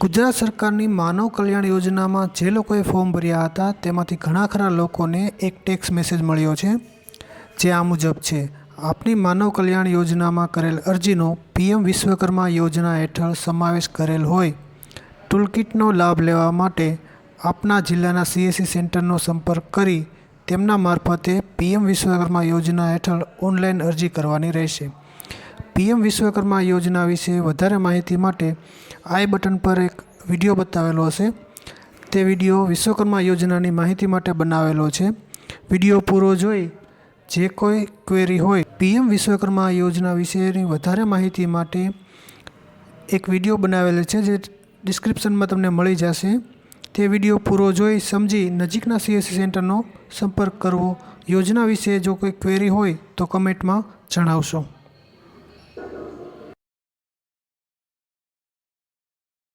ગુજરાત સરકારની માનવ કલ્યાણ યોજનામાં જે લોકોએ ફોર્મ ભર્યા હતા, તેમાંથી ઘણા ખરા લોકોને એક ટેક્સ મેસેજ મળ્યો છે, જે આ મુજબ છે. આપની માનવ કલ્યાણ યોજનામાં કરેલ અરજીનો પીએમ વિશ્વકર્મા યોજના હેઠળ સમાવેશ કરેલ હોય. ટૂલકિટનો લાભ લેવા માટે આપના જિલ્લાના સીએસસી સેન્ટરનો સંપર્ક કરી તેમના મારફતે પીએમ વિશ્વકર્મા યોજના હેઠળ ઓનલાઈન અરજી કરવાની રહેશે. પીએમ વિશ્વકર્મા યોજના વિશે વધારે માહિતી માટે આઈ બટન પર એક વીડિયો બતાવેલો હશે. તે વીડિયો વિશ્વકર્મા યોજનાની માહિતી માટે બનાવેલો છે. વીડિયો પૂરો જોઈ જે કોઈ ક્વેરી હોય પીએમ વિશ્વકર્મા યોજના વિશેની વધારે માહિતી માટે એક વીડિયો બનાવેલો છે જે ડિસ્ક્રિપ્શનમાં તમને મળી જશે. તે વીડિયો પૂરો જોઈ સમજી નજીકના સીએસસી સેન્ટરનો સંપર્ક કરવો. યોજના વિશે જો કોઈ ક્વેરી હોય તો કમેન્ટમાં જણાવશો.